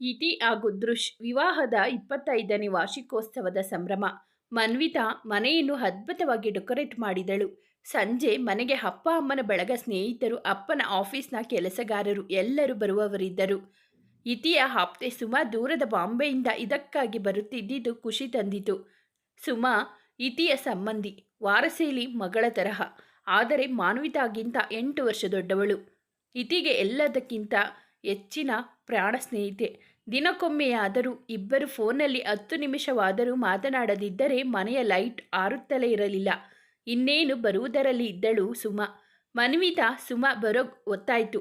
ಇತಿ ಹಾಗೂ ದೃಶ್ ವಿವಾಹದ ಇಪ್ಪತ್ತೈದನೇ ವಾರ್ಷಿಕೋತ್ಸವದ ಸಂಭ್ರಮ. ಮನ್ವಿತಾ ಮನೆಯನ್ನು ಅದ್ಭುತವಾಗಿ ಡೆಕೋರೇಟ್ ಮಾಡಿದಳು. ಸಂಜೆ ಮನೆಗೆ ಅಪ್ಪ ಅಮ್ಮನ ಬಳಗ ಸ್ನೇಹಿತರು, ಅಪ್ಪನ ಆಫೀಸ್ನ ಕೆಲಸಗಾರರು ಎಲ್ಲರೂ ಬರುವವರಿದ್ದರು. ಇತಿಯ ಆಪ್ತೆ ಸುಮಾ ದೂರದ ಬಾಂಬೆಯಿಂದ ಇದಕ್ಕಾಗಿ ಬರುತ್ತಿದ್ದಿದ್ದು ಖುಷಿ ತಂದಿತು. ಸುಮಾ, ಇತಿಯ ಸಂಬಂಧಿ, ವಾರಸೇಲಿ ಮಗಳ ತರಹ, ಆದರೆ ಮಾನ್ವಿತಾಗಿಂತ ಎಂಟು ವರ್ಷ ದೊಡ್ಡವಳು. ಇತಿಗೆ ಎಲ್ಲದಕ್ಕಿಂತ ಹೆಚ್ಚಿನ ಪ್ರಾಣ ಸ್ನೇಹಿತೆ ದಿನಕ್ಕೊಮ್ಮೆಯಾದರೂ ಇಬ್ಬರು ಫೋನಲ್ಲಿ ಹತ್ತು ನಿಮಿಷವಾದರೂ ಮಾತನಾಡದಿದ್ದರೆ ಮನೆಯ ಲೈಟ್ ಆರುತ್ತಲೇ ಇರಲಿಲ್ಲ. ಇನ್ನೇನು ಬರುವುದರಲ್ಲಿ ಇದ್ದಳು ಸುಮ. ಮನ್ವಿತಾ ಸುಮ ಬರೋ ಒತ್ತಾಯಿತು.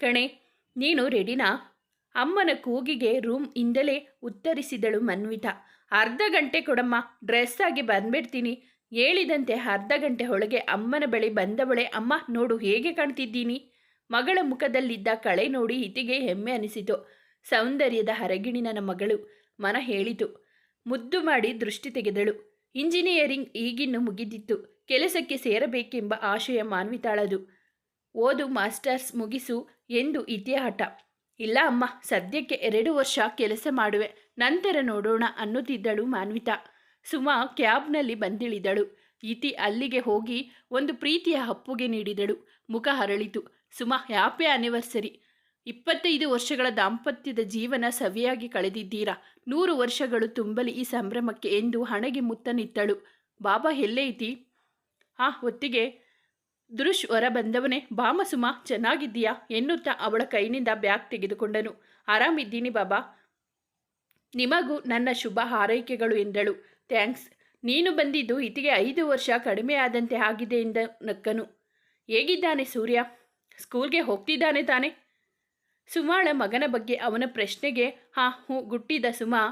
ಕಣೆ, ನೀನು ರೆಡಿನಾ? ಅಮ್ಮನ ಕೂಗಿಗೆ ರೂಮ್ ಇಂದಲೇ ಉತ್ತರಿಸಿದಳು ಮನ್ವಿತಾ. ಅರ್ಧ ಗಂಟೆ ಕೊಡಮ್ಮ, ಡ್ರೆಸ್ ಆಗಿ ಬಂದ್ಬಿಡ್ತೀನಿ. ಹೇಳಿದಂತೆ ಅರ್ಧ ಗಂಟೆ ಒಳಗೆ ಅಮ್ಮನ ಬಳಿ ಬಂದವಳೆ, ಅಮ್ಮ, ನೋಡು, ಹೇಗೆ ಕಾಣ್ತಿದ್ದೀನಿ? ಮಗಳ ಮುಖದಲ್ಲಿದ್ದ ಕಳೆ ನೋಡಿ ಇತಿಗೆ ಹೆಮ್ಮೆ ಅನಿಸಿತು. ಸೌಂದರ್ಯದ ಹರಗಿಣಿನ ಮಗಳು ಮನ ಹೇಳಿತು. ಮುದ್ದು ಮಾಡಿ ದೃಷ್ಟಿ ತೆಗೆದಳು. ಇಂಜಿನಿಯರಿಂಗ್ ಈಗಿನ್ನು ಮುಗಿದಿತ್ತು. ಕೆಲಸಕ್ಕೆ ಸೇರಬೇಕೆಂಬ ಆಶಯ ಮಾನ್ವಿತಾಳದು. ಓದು, ಮಾಸ್ಟರ್ಸ್ ಮುಗಿಸು ಎಂದು ಇತಿಹಾಟ. ಇಲ್ಲ ಅಮ್ಮ, ಸದ್ಯಕ್ಕೆ ಎರಡು ವರ್ಷ ಕೆಲಸ ಮಾಡುವೆ. ನಂತರ ನೋಡೋಣ ಅನ್ನುತ್ತಿದ್ದಳು ಮಾನ್ವಿತಾ. ಸುಮಾ ಕ್ಯಾಬ್ನಲ್ಲಿ ಬಂದಿಳಿದಳು. ಇತಿ ಅಲ್ಲಿಗೆ ಹೋಗಿ ಒಂದು ಪ್ರೀತಿಯ ಹಪ್ಪುಗೆ ನೀಡಿದಳು. ಮುಖ ಹರಳಿತು. ಸುಮಾ, ಹ್ಯಾಪಿ ಆನಿವರ್ಸರಿ ಇಪ್ಪತ್ತೈದು ವರ್ಷಗಳ ದಾಂಪತ್ಯದ ಜೀವನ ಸವಿಯಾಗಿ ಕಳೆದಿದ್ದೀರಾ? ನೂರು ವರ್ಷಗಳು ತುಂಬಲಿ ಈ ಸಂಭ್ರಮಕ್ಕೆ ಎಂದು ಹಣೆಗೆ ಮುತ್ತನಿತ್ತಳು ಬಾಬಾ ಎಲ್ಲೈತಿ ಆ ಹೊತ್ತಿಗೆ ದೃಶ್ ಹೊರ ಬಂದವನೇ ಬಾಮಸುಮ ಚೆನ್ನಾಗಿದ್ದೀಯಾ? ಎನ್ನುತ್ತಾ ಅವಳ ಕೈನಿಂದ ಬ್ಯಾಗ್ ತೆಗೆದುಕೊಂಡನು. ಆರಾಮಿದ್ದೀನಿ ಬಾಬಾ. ನಿಮಗೂ ನನ್ನ ಶುಭ ಹಾರೈಕೆಗಳು ಎಂದಳು. ಥ್ಯಾಂಕ್ಸ್. ನೀನು ಬಂದಿದ್ದು ಇತಿಗೆ ಐದು ವರ್ಷ ಕಡಿಮೆ ಆದಂತೆ ಆಗಿದೆ ಎಂದ ನಕ್ಕನು. ಹೇಗಿದ್ದಾನೆ ಸೂರ್ಯ? ಸ್ಕೂಲ್ಗೆ ಹೋಗ್ತಿದ್ದಾನೆ ತಾನೆ? ಸುಮಾಳ ಮಗನ ಬಗ್ಗೆ ಅವನ ಪ್ರಶ್ನೆಗೆ, ಹಾ ಹೂ ಗುಟ್ಟಿದ ಸುಮಾ,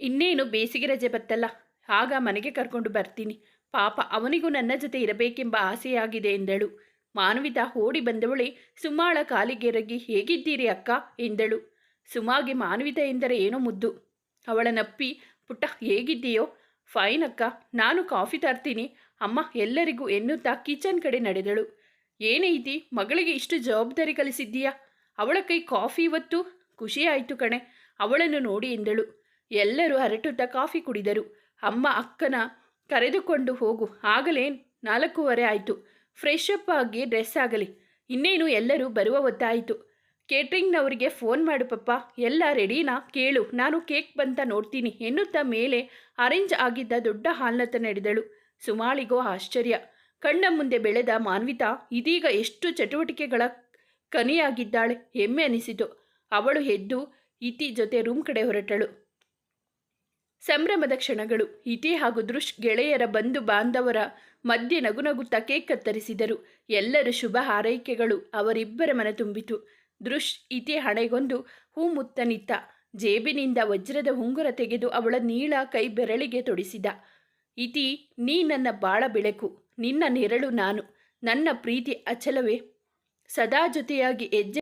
ಇನ್ನೇನು ಬೇಸಿಗೆ ರಜೆ ಬತ್ತಲ್ಲ, ಆಗ ಮನೆಗೆ ಕರ್ಕೊಂಡು ಬರ್ತೀನಿ. ಪಾಪ, ಅವನಿಗೂ ನನ್ನ ಜೊತೆ ಇರಬೇಕೆಂಬ ಆಸೆಯಾಗಿದೆ ಎಂದಳು. ಮಾನವಿತ ಓಡಿ ಬಂದವಳೆ, ಸುಮಾಳ ಕಾಲಿಗೆರಗಿ ಹೇಗಿದ್ದೀರಿ ಅಕ್ಕ? ಎಂದಳು. ಸುಮಾಗೆ ಮಾನವಿತ ಎಂದರೆ ಏನೋ ಮುದ್ದು. ಅವಳ ನಪ್ಪಿ, ಪುಟ್ಟ, ಹೇಗಿದ್ದೀಯೋ? ಫೈನ್ ಅಕ್ಕ, ನಾನು ಕಾಫಿ ತರ್ತೀನಿ. ಅಮ್ಮ, ಎಲ್ಲರಿಗೂ ಎನ್ನುತ್ತಾ ಕಿಚನ್ ಕಡೆ ನಡೆದಳು. ಏನೈತಿ ಮಗಳಿಗೆ ಇಷ್ಟು ಜವಾಬ್ದಾರಿ ಕಲಿಸಿದ್ದೀಯಾ? ಅವಳ ಕೈ ಕಾಫಿ ಇವತ್ತು ಖುಷಿಯಾಯಿತು ಕಣೆ. ಅವಳನ್ನು ನೋಡಿ ಎಂದಳು. ಎಲ್ಲರೂ ಹರಟುತ್ತಾ ಕಾಫಿ ಕುಡಿದರು. ಅಮ್ಮ ಅಕ್ಕನ ಕರೆದುಕೊಂಡು ಹೋಗು. ಆಗಲೇ ನಾಲ್ಕೂವರೆ ಆಯಿತು. ಫ್ರೆಶ್ ಅಪ್ ಆಗಿ ಡ್ರೆಸ್ ಆಗಲಿ. ಇನ್ನೇನು ಎಲ್ಲರೂ ಬರುವ ಹೊತ್ತಾಯಿತು. ಕೇಟ್ರಿಂಗ್ನವರಿಗೆ ಫೋನ್ ಮಾಡು ಪಪ್ಪ. ಎಲ್ಲ ರೆಡಿನಾ? ಕೇಳು. ನಾನು ಕೇಕ್ ಬಂತ ನೋಡ್ತೀನಿ ಎನ್ನುತ್ತಾ ಮೇಲೆ ಅರೇಂಜ್ ಆಗಿದ್ದ ದೊಡ್ಡ ಹಾಲ್ನತ್ತ ನಡೆದಳು ಸುಮಾಳಿಗೋ ಆಶ್ಚರ್ಯ. ಕಣ್ಣ ಮುಂದೆ ಬೆಳೆದ ಮಾನ್ವಿತಾ ಇದೀಗ ಎಷ್ಟು ಚಟುವಟಿಕೆಗಳ ಕನಿಯಾಗಿದ್ದಾಳೆ. ಹೆಮ್ಮೆ ಅನಿಸಿತು. ಅವಳು ಎದ್ದು ಇತಿ ಜೊತೆ ರೂಮ್ ಕಡೆ ಹೊರಟಳು. ಸಂಭ್ರಮದ ಕ್ಷಣಗಳು. ಇತಿ ಹಾಗೂ ದೃಶ್ ಗೆಳೆಯರ ಬಂಧು ಬಾಂಧವರ ಮಧ್ಯೆ ನಗುನಗುತ್ತಾ ಕೇಕ್ ಕತ್ತರಿಸಿದರು. ಎಲ್ಲರ ಶುಭ ಹಾರೈಕೆಗಳು ಅವರಿಬ್ಬರ ಮನ ತುಂಬಿತು. ದೃಶ್ ಇತಿ ಹಣೆಗೊಂದು ಹೂ ಮುತ್ತನಿತ್ತ. ಜೇಬಿನಿಂದ ವಜ್ರದ ಉಂಗುರ ತೆಗೆದು ಅವಳ ನೀಳ ಕೈ ಬೆರಳಿಗೆ ತೊಡಿಸಿದ. ಇತಿ, ನೀ ನನ್ನ ಬಾಳ ಬೆಳಕು. ನಿನ್ನ ನೆರಳು ನಾನು. ನನ್ನ ಪ್ರೀತಿ ಅಚಲವೇ? ಸದಾ ಜೊತೆಯಾಗಿ ಹೆಜ್ಜೆ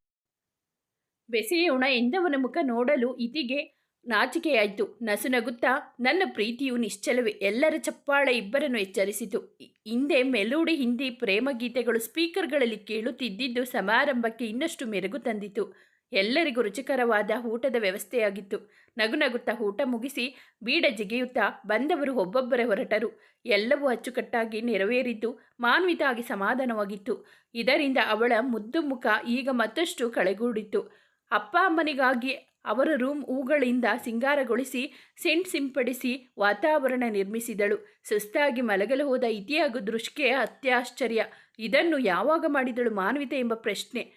ಬೆಸೆಯೋಣ ಎಂದವನ ಮುಖ ನೋಡಲು ಇತಿಗೆ ನಾಚಿಕೆಯಾಯಿತು. ನಸುನಗುತ್ತಾ ನನ್ನ ಪ್ರೀತಿಯು ನಿಶ್ಚಲವೇ. ಎಲ್ಲರ ಚಪ್ಪಾಳೆ ಇಬ್ಬರನ್ನು ಎಚ್ಚರಿಸಿತು. ಹಿಂದೆ ಮೆಲೋಡಿ ಹಿಂದಿ ಪ್ರೇಮ ಗೀತೆಗಳು ಸ್ಪೀಕರ್ಗಳಲ್ಲಿ ಕೇಳುತ್ತಿದ್ದಿದ್ದು ಸಮಾರಂಭಕ್ಕೆ ಇನ್ನಷ್ಟು ಮೆರುಗು ತಂದಿತು. ಎಲ್ಲರಿಗೂ ರುಚಿಕರವಾದ ಊಟದ ವ್ಯವಸ್ಥೆಯಾಗಿತ್ತು. ನಗು ನಗುತ್ತಾ ಊಟ ಮುಗಿಸಿ ಬೀಡ ಜಿಗಿಯುತ್ತಾ ಬಂದವರು ಒಬ್ಬೊಬ್ಬರೇ ಹೊರಟರು. ಎಲ್ಲವೂ ಅಚ್ಚುಕಟ್ಟಾಗಿ ನೆರವೇರಿದ್ದು ಮಾನ್ವಿತಾಗಿ ಸಮಾಧಾನವಾಗಿತ್ತು. ಇದರಿಂದ ಅವಳ ಮುದ್ದು ಮುಖ ಈಗ ಮತ್ತಷ್ಟು ಕಳೆಗೂಡಿತ್ತು. ಅಪ್ಪ ಅಮ್ಮನಿಗಾಗಿ ಅವರ ರೂಮ್ ಹೂಗಳಿಂದ ಸಿಂಗಾರಗೊಳಿಸಿ, ಸೆಂಟ್ ಸಿಂಪಡಿಸಿ ವಾತಾವರಣ ನಿರ್ಮಿಸಿದಳು. ಸುಸ್ತಾಗಿ ಮಲಗಲು ಹೋದ ಇತಿಯಾಗು ದೃಷ್ಟಿಗೆ ಅತ್ಯಾಶ್ಚರ್ಯ. ಇದನ್ನು ಯಾವಾಗ ಮಾಡಿದಳು ಮಾನ್ವಿತೆ ಎಂಬ ಪ್ರಶ್ನೆ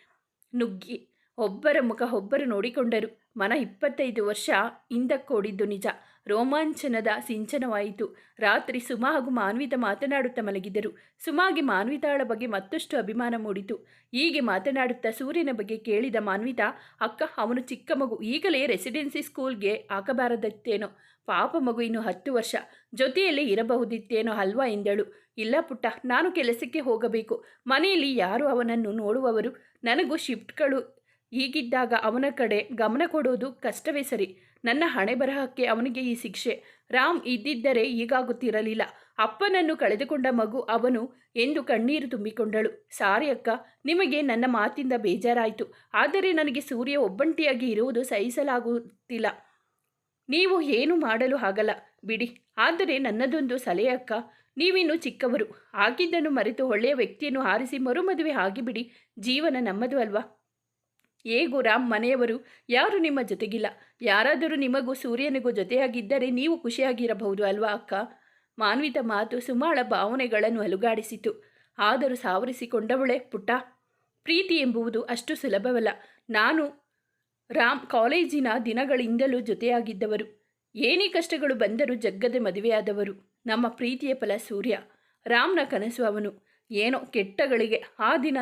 ನುಗ್ಗಿ ಒಬ್ಬರ ಮುಖ ಒಬ್ಬರು ನೋಡಿಕೊಂಡರು. ಮನ ಇಪ್ಪತ್ತೈದು ವರ್ಷ ಹಿಂದಕ್ಕೋಡಿದ್ದು ನಿಜ. ರೋಮಾಂಚನದ ಸಿಂಚನವಾಯಿತು. ರಾತ್ರಿ ಸುಮಾ ಹಾಗೂ ಮಾನ್ವಿತ ಮಾತನಾಡುತ್ತಾ ಮಲಗಿದರು. ಸುಮಾಗೆ ಮಾನ್ವಿತಾಳ ಬಗ್ಗೆ ಮತ್ತಷ್ಟು ಅಭಿಮಾನ ಮೂಡಿತು. ಹೀಗೆ ಮಾತನಾಡುತ್ತಾ ಸೂರ್ಯನ ಬಗ್ಗೆ ಕೇಳಿದ ಮಾನ್ವಿತ, ಅಕ್ಕ, ಅವನು ಚಿಕ್ಕ ಮಗು. ಈಗಲೇ ರೆಸಿಡೆನ್ಸಿ ಸ್ಕೂಲ್ಗೆ ಹಾಕಬಾರದಿತ್ತೇನೋ? ಪಾಪ ಮಗು ಇನ್ನು ಹತ್ತು ವರ್ಷ. ಜೊತೆಯಲ್ಲಿ ಇರಬಹುದಿತ್ತೇನೋ ಅಲ್ವಾ? ಎಂದಳು. ಇಲ್ಲ ಪುಟ್ಟ, ನಾನು ಕೆಲಸಕ್ಕೆ ಹೋಗಬೇಕು. ಮನೆಯಲ್ಲಿ ಯಾರು ಅವನನ್ನು ನೋಡುವವರು? ನನಗೂ ಶಿಫ್ಟ್ಗಳು ಹೀಗಿದ್ದಾಗ ಅವನ ಕಡೆ ಗಮನ ಕೊಡೋದು ಕಷ್ಟವೇ ಸರಿ. ನನ್ನ ಹಣೆ ಬರಹಕ್ಕೆ ಅವನಿಗೆ ಈ ಶಿಕ್ಷೆ. ರಾಮ್ ಇದ್ದಿದ್ದರೆ ಈಗಾಗುತ್ತಿರಲಿಲ್ಲ ಅಪ್ಪನನ್ನು ಕಳೆದುಕೊಂಡ ಮಗು ಅವನು ಎಂದು ಕಣ್ಣೀರು ತುಂಬಿಕೊಂಡಳು. ಸಾರಿ ಅಕ್ಕ, ನಿಮಗೆ ನನ್ನ ಮಾತಿಂದ ಬೇಜಾರಾಯಿತು. ಆದರೆ ನನಗೆ ಸೂರ್ಯ ಒಬ್ಬಂಟಿಯಾಗಿ ಇರುವುದು ಸಹಿಸಲಾಗುತ್ತಿಲ್ಲ. ನೀವು ಏನು ಮಾಡಲು ಆಗಲ್ಲ. ಬಿಡಿ. ಆದರೆ ನನ್ನದೊಂದು ಸಲಹೆ ಅಕ್ಕ. ನೀವಿನ್ನು ಚಿಕ್ಕವರು. ಆಗಿದ್ದನ್ನು ಮರೆತು ಒಳ್ಳೆಯ ವ್ಯಕ್ತಿಯನ್ನು ಆರಿಸಿ ಮರುಮದುವೆ ಆಗಿಬಿಡಿ. ಜೀವನ ನಮ್ಮದು ಅಲ್ವಾ? ಹೇಗೂ ರಾಮ್ ಮನೆಯವರು, ಯಾರು ನಿಮ್ಮ ಜೊತೆಗಿಲ್ಲ? ಯಾರಾದರೂ ನಿಮಗೂ ಸೂರ್ಯನಿಗೂ ಜೊತೆಯಾಗಿದ್ದರೆ ನೀವು ಖುಷಿಯಾಗಿರಬಹುದು ಅಲ್ವಾ ಅಕ್ಕ? ಮಾನ್ವಿತ ಮಾತು ಸುಮಾಳ ಭಾವನೆಗಳನ್ನು ಅಲುಗಾಡಿಸಿತು. ಆದರೂ ಸಾವರಿಸಿಕೊಂಡವಳೆ ಪುಟ್ಟ. ಪ್ರೀತಿ ಎಂಬುವುದು ಅಷ್ಟು ಸುಲಭವಲ್ಲ. ನಾನು ರಾಮ್ ಕಾಲೇಜಿನ ದಿನಗಳಿಂದಲೂ ಜೊತೆಯಾಗಿದ್ದವರು. ಏನೇ ಕಷ್ಟಗಳು ಬಂದರೂ ಜಗ್ಗದೆ ಮದುವೆಯಾದವರು. ನಮ್ಮ ಪ್ರೀತಿಯ ಫಲ ಸೂರ್ಯ. ರಾಮ್ನ ಕನಸು ಅವನು. ಏನೋ ಕೆಟ್ಟಗಳಿಗೆ ಆ ದಿನ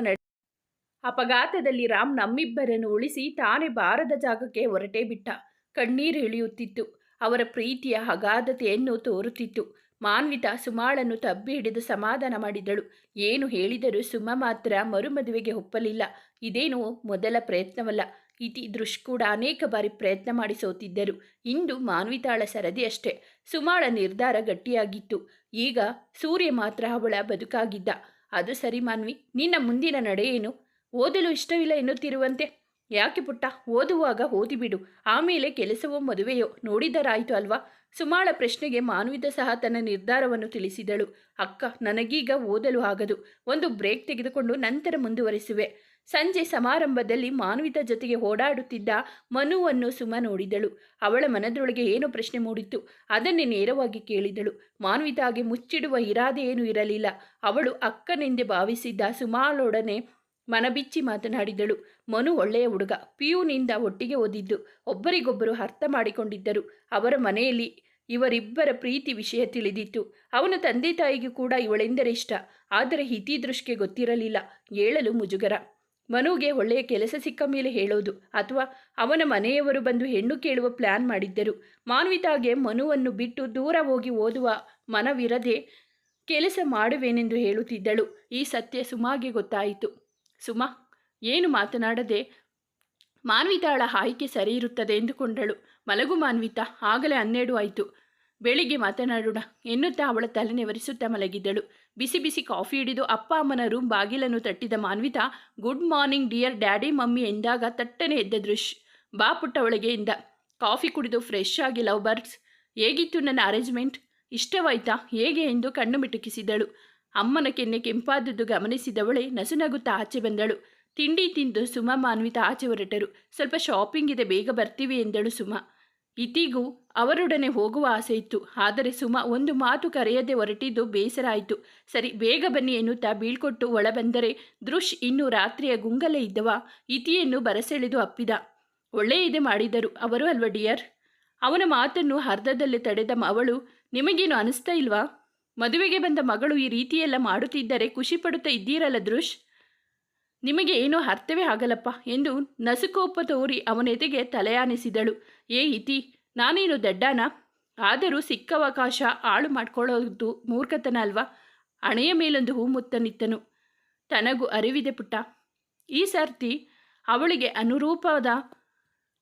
ಅಪಘಾತದಲ್ಲಿ ರಾಮ್ ನಮ್ಮಿಬ್ಬರನ್ನು ಉಳಿಸಿ ತಾನೇ ಬಾರದ ಜಾಗಕ್ಕೆ ಹೊರಟೇ ಬಿಟ್ಟ. ಕಣ್ಣೀರು ಇಳಿಯುತ್ತಿತ್ತು. ಅವರ ಪ್ರೀತಿಯ ಅಗಾಧತೆಯನ್ನು ತೋರುತ್ತಿತ್ತು. ಮಾನ್ವಿತ ಸುಮಾಳನ್ನು ತಬ್ಬಿ ಹಿಡಿದು ಸಮಾಧಾನ ಮಾಡಿದಳು. ಏನು ಹೇಳಿದರೂ ಸುಮ ಮಾತ್ರ ಮರುಮದುವೆಗೆ ಒಪ್ಪಲಿಲ್ಲ. ಇದೇನು ಮೊದಲ ಪ್ರಯತ್ನವಲ್ಲ. ಇತಿ ದೃಶ್ ಕೂಡ ಅನೇಕ ಬಾರಿ ಪ್ರಯತ್ನ ಮಾಡಿ ಸೋತಿದ್ದರು. ಇಂದು ಮಾನ್ವಿತಾಳ ಸರದಿ ಅಷ್ಟೇ. ಸುಮಾಳ ನಿರ್ಧಾರ ಗಟ್ಟಿಯಾಗಿತ್ತು. ಈಗ ಸೂರ್ಯ ಮಾತ್ರ ಅವಳ ಬದುಕಾಗಿದ್ದ. ಅದು ಸರಿ ಮಾನ್ವಿ. ನಿನ್ನ ಮುಂದಿನ ನಡೆ ಏನು ಓದಲು ಇಷ್ಟವಿಲ್ಲ ಎನ್ನುತ್ತಿರುವಂತೆ. ಯಾಕೆ ಪುಟ್ಟ? ಓದುವಾಗ ಓದಿಬಿಡು. ಆಮೇಲೆ ಕೆಲಸವೋ ಮದುವೆಯೋ ನೋಡಿದರಾಯಿತು ಅಲ್ವಾ? ಸುಮಾಳ ಪ್ರಶ್ನೆಗೆ ಮಾನವಿತ ಸಹ ತನ್ನ ನಿರ್ಧಾರವನ್ನು ತಿಳಿಸಿದಳು. ಅಕ್ಕ, ನನಗೀಗ ಓದಲು ಆಗದು. ಒಂದು ಬ್ರೇಕ್ ತೆಗೆದುಕೊಂಡು ನಂತರ ಮುಂದುವರಿಸುವೆ. ಸಂಜೆ ಸಮಾರಂಭದಲ್ಲಿ ಮಾನವಿತ ಜೊತೆಗೆ ಓಡಾಡುತ್ತಿದ್ದ ಮನುವನ್ನು ಸುಮ ನೋಡಿದಳು. ಅವಳ ಮನದೊಳಗೆ ಏನು ಪ್ರಶ್ನೆ ಮೂಡಿತ್ತು. ಅದನ್ನೇ ನೇರವಾಗಿ ಕೇಳಿದಳು. ಮಾನ್ವಿತಾಗೆ ಮುಚ್ಚಿಡುವ ಇರಾದೆ ಏನೂ ಇರಲಿಲ್ಲ. ಅವಳು ಅಕ್ಕನೆಂದೇ ಭಾವಿಸಿದ್ದ ಸುಮಾಳೊಡನೆ ಮನಬಿಚ್ಚಿ ಮಾತನಾಡಿದಳು. ಮನು ಒಳ್ಳೆಯ ಹುಡುಗ. ಪಿಯುನಿಂದ ಒಟ್ಟಿಗೆ ಓದಿದ್ದು. ಒಬ್ಬರಿಗೊಬ್ಬರು ಅರ್ಥ ಮಾಡಿಕೊಂಡಿದ್ದರು. ಅವರ ಮನೆಯಲ್ಲಿ ಇವರಿಬ್ಬರ ಪ್ರೀತಿ ವಿಷಯ ತಿಳಿದಿತ್ತು. ಅವನ ತಂದೆ ತಾಯಿಗೂ ಕೂಡ ಇವಳೆಂದರೆ ಇಷ್ಟ. ಆದರೆ ಹಿತಿದೃಷ್ಟಿಗೆ ಗೊತ್ತಿರಲಿಲ್ಲ. ಹೇಳಲು ಮುಜುಗರ. ಮನುಗೆ ಒಳ್ಳೆಯ ಕೆಲಸ ಸಿಕ್ಕ ಮೇಲೆ ಹೇಳೋದು ಅಥವಾ ಅವನ ಮನೆಯವರು ಬಂದು ಹೆಣ್ಣು ಕೇಳುವ ಪ್ಲ್ಯಾನ್ ಮಾಡಿದ್ದರು. ಮಾನ್ವಿತಾಗೆ ಮನುವನ್ನು ಬಿಟ್ಟು ದೂರ ಹೋಗಿ ಓದುವ ಮನವಿರದೆ ಕೆಲಸ ಮಾಡುವೆನೆಂದು ಹೇಳುತ್ತಿದ್ದಳು. ಈ ಸತ್ಯ ಸುಮಾಗೆ ಗೊತ್ತಾಯಿತು. ಸುಮಾ, ಏನು ಮಾತನಾಡದೆ ಮಾನ್ವಿತಾಳ ಆಯ್ಕೆ ಸರಿ ಇರುತ್ತದೆ ಎಂದುಕೊಂಡಳು. ಮಲಗು ಮಾನ್ವಿತ, ಆಗಲೇ ಹನ್ನೆರಡು ಆಯಿತು. ಬೆಳಿಗ್ಗೆ ಮಾತನಾಡೋಣ ಎನ್ನುತ್ತಾ ಅವಳ ತಲೆನೆವರಿಸುತ್ತಾ ಮಲಗಿದ್ದಳು. ಬಿಸಿ ಬಿಸಿ ಕಾಫಿ ಹಿಡಿದು ಅಪ್ಪ ಅಮ್ಮನ ರೂಮ್ ಬಾಗಿಲನ್ನು ತಟ್ಟಿದ Manvitha, good morning dear daddy, mummy ಎಂದಾಗ ತಟ್ಟನೆ ಎದ್ದ ದೃಶ್. ಬಾ ಪುಟ್ಟ ಒಳಗೆ ಎಂದ ಕಾಫಿ ಕುಡಿದು ಫ್ರೆಶ್ ಆಗಿ ಲವ್ ಬರ್ಡ್ಸ್. ಹೇಗಿತ್ತು ನನ್ನ ಅರೇಂಜ್ಮೆಂಟ್? ಇಷ್ಟವಾಯ್ತಾ? ಹೇಗೆ ಎಂದು ಕಣ್ಣು ಮಿಟುಕಿಸಿದಳು. ಅಮ್ಮನ ಕೆನ್ನೆ ಕೆಂಪಾದದ್ದು ಗಮನಿಸಿದವಳೆ ನಸುನಗುತ್ತಾ ಆಚೆ ಬಂದಳು. ತಿಂಡಿ ತಿಂದು ಸುಮ ಮಾನ್ವಿತ ಆಚೆ ಹೊರಟರು. ಸ್ವಲ್ಪ ಶಾಪಿಂಗ್ ಇದೆ ಬೇಗ ಬರ್ತೀವಿ ಎಂದಳು ಸುಮ. ಇತಿಗೂ ಅವರೊಡನೆ ಹೋಗುವ ಆಸೆ ಇತ್ತು. ಆದರೆ ಸುಮ ಒಂದು ಮಾತು ಕರೆಯದೆ ಹೊರಟಿದ್ದು ಬೇಸರ ಆಯಿತು. ಸರಿ, ಬೇಗ ಬನ್ನಿ ಎನ್ನುತ್ತಾ ಬೀಳ್ಕೊಟ್ಟು ಒಳಬಂದರೆ ದೃಶ್ ಇನ್ನು ರಾತ್ರಿಯ ಗುಂಗಲೇ ಇದ್ದವ. ಇತಿಯನ್ನು ಬರಸೆಳೆದು ಅಪ್ಪಿದ. ಒಳ್ಳೆಯ ಇದೆ ಮಾಡಿದರು. ಅವರು ಅಲ್ವ ಡಿಯರ್? ಅವನ ಮಾತನ್ನು ಅರ್ಧದಲ್ಲಿ ತಡೆದ ಅವಳು, ನಿಮಗೇನು ಅನಿಸ್ತಾ ಇಲ್ವಾ? ಮದುವೆಗೆ ಬಂದ ಮಗಳು ಈ ರೀತಿಯೆಲ್ಲ ಮಾಡುತ್ತಿದ್ದರೆ ಖುಷಿಪಡುತ್ತಾ ಇದ್ದೀರಲ್ಲ ದೃಶ್ ನಿಮಗೆ ಏನೋ ಅರ್ಥವೇ ಆಗಲ್ಲಪ್ಪ ಎಂದು ನಸುಕೋಪ ತೋರಿ ಅವನೆದೆಗೆ ತಲೆಯಾನಿಸಿದಳು. ಏ ಇತಿ, ನಾನೇನು ದಡ್ಡಾನ? ಆದರೂ ಸಿಕ್ಕವಕಾಶ ಹಾಳು ಮಾಡ್ಕೊಳ್ಳೋದು ಮೂರ್ಖತನ ಅಲ್ವಾ? ಹಣೆಯ ಮೇಲೊಂದು ಹೂ ಮುತ್ತನಿತ್ತನು. ತನಗೂ ಅರಿವಿದೆ ಪುಟ್ಟ. ಈ ಸರ್ತಿ ಅವಳಿಗೆ ಅನುರೂಪದ